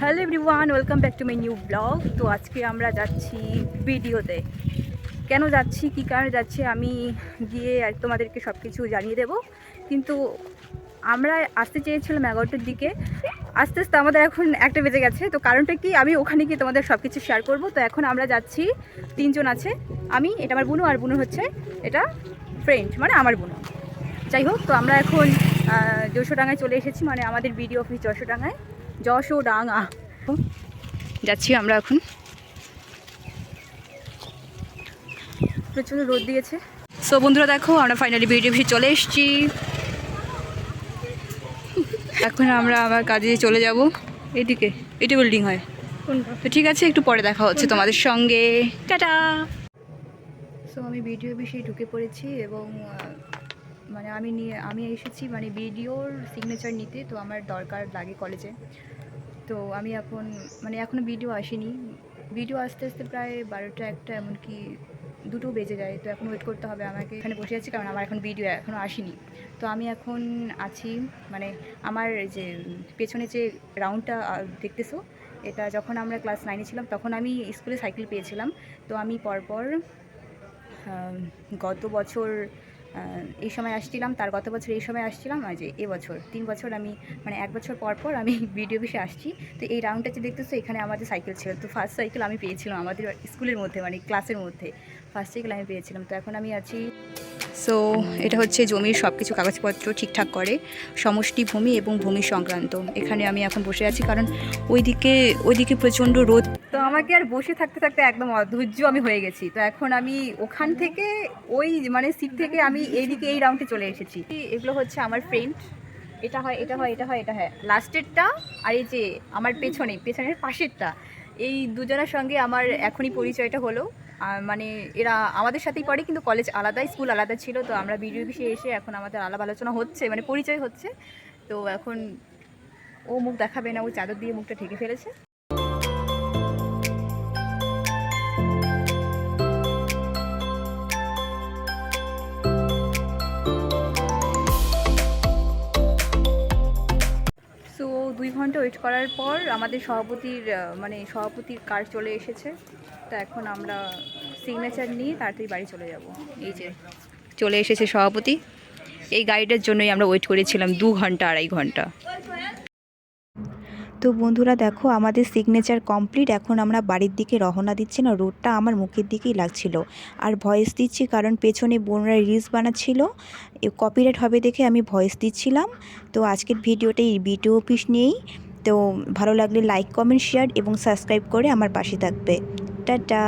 Hello everyone welcome back to my new blog তো আজকে আমরা যাচ্ছি ভিডিওতে। কেন যাচ্ছি, কী কারণে যাচ্ছি, আমি গিয়ে আর তোমাদেরকে সব কিছু জানিয়ে দেব। কিন্তু আমরা আসতে চেয়েছিলাম এগারোটার দিকে। আস্তে আস্তে আমাদের এখন একটা বেজে গেছে। তো কারণটা কি? আমি ওখানে গিয়ে তোমাদের সব কিছু শেয়ার করব। তো এখন আমরা যাচ্ছি, তিনজন আছে। আমি, এটা আমার বুনু আর বুনু হচ্ছে, এটা ফ্রেন্ড মানে আমার বুনু। যাই হোক, তো আমরা এখন যশোডাঙ্গায় চলে এসেছি মানে আমাদের বিডিও অফিস যশোডাঙ্গায় যশোডাঙ্গা যাচ্ছি আমরা এখন। প্রচুর রোদ দিয়েছে। সো বন্ধুরা দেখো, আমরা ফাইনালি বিডিও অফিসে চলে এসেছি। এখন আমরা আবার কাজে চলে যাব। এদিকে এটি বিল্ডিং হয়। তো ঠিক আছে, একটু পরে দেখা হচ্ছে তোমাদের সঙ্গে। টাটা! সো আমি ভিডিও বিষয়ে ঢুকে পড়েছি এবং মানে আমি নিয়ে, আমি এসেছি মানে ভিডিওর সিগনেচার নিতে, তো আমার দরকার লাগে কলেজে তো আমি এখন মানে এখনও ভিডিও আসেনি। ভিডিও আসতে আসতে প্রায় বারোটা একটা, এমনকি দুটো বেজে যায়। তো এখন ওয়েট করতে হবে আমাকে। এখানে বসে আছি কারণ আমার এখন ভিডিও এখনও আসেনি। তো আমি এখন আছি মানে আমার যে পেছনে যে রাউন্ডটা দেখতেছো, এটা যখন আমরা ক্লাস নাইনে ছিলাম, তখন আমি স্কুলে সাইকেল পেয়েছিলাম। তো আমি পরপর গত বছর এই সময় আসছিলাম, তার গত বছর এই সময় আসছিলাম আর যে এবছর তিন বছর আমি মানে এক বছর পর পর আমি ভিডিও বেশি আসছি। তো এই রাউন্ডটা যে দেখতেছো, এখানে আমাদের সাইকেল ছিল। তো ফার্স্ট সাইকেল আমি পেয়েছিলাম আমাদের স্কুলের মধ্যে মানে ক্লাসের মধ্যে। ফার্স্ট সাইকেল আমি পেয়েছিলাম। তো এখন আমি আছি সো এটা হচ্ছে জমির সব কিছু কাগজপত্র ঠিকঠাক করে, সমষ্টি ভূমি এবং ভূমি সংক্রান্ত। এখানে আমি এখন বসে আছি কারণ ওইদিকে ওইদিকে প্রচণ্ড রোদ। তো আমাকে আর বসে থাকতে থাকতে একদম অধৈর্য আমি হয়ে গেছি। তো এখন আমি ওখান থেকে ওই মানে সিট থেকে আমি এইদিকে এই রাউন্ডে চলে এসেছি। এগুলো হচ্ছে আমার ফ্রেন্ড এটা হয় এটা হয় এটা হয় এটা হয়। লাস্টেরটা আর এই যে আমার পেছনে, পেছনের পাশেরটা। এই দুজনের সঙ্গে আমার এখনই পরিচয়টা হলো। মানে এরা আমাদের সাথেই পড়ে, কিন্তু কলেজ আলাদা স্কুল আলাদা ছিল, তো আমরা ভিডিও বিষয়ে এসে এখন আমাদের আলাপ আলোচনা হচ্ছে মানে পরিচয় হচ্ছে। তো এখন ও মুখ দেখাবে না, ও চাদর দিয়ে মুখটা ঢেকে ফেলেছে। দুই ঘণ্টা ওয়েট করার পর আমাদের সভাপতির মানে সভাপতির কার চলে এসেছে। তো এখন আমরা সিগনেচার নিয়ে তাড়াতাড়ি বাড়ি চলে যাব। এই যে, চলে এসেছে সভাপতি। এই গাড়িটার জন্যই আমরা ওয়েট করেছিলাম দু ঘণ্টা, আড়াই ঘণ্টা। তো বন্ধুরা দেখো, আমাদের সিগনেচার কমপ্লিট এখন আমরা বাড়ির দিকে রওনা দিচ্ছি না, রোডটা আমার মুখের দিকেই লাগছিল। আর ভয়েস দিচ্ছি কারণ পেছনে বোনরা রিলস বানাচ্ছিল। কপিরাইট হবে দেখে আমি ভয়েস দিচ্ছিলাম। তো আজকের ভিডিওটা এই ভিডিও অফিস নিয়েই। তো ভালো লাগলে লাইক কমেন্ট শেয়ার এবং সাবস্ক্রাইব করে আমার পাশে থাকবে। টাটা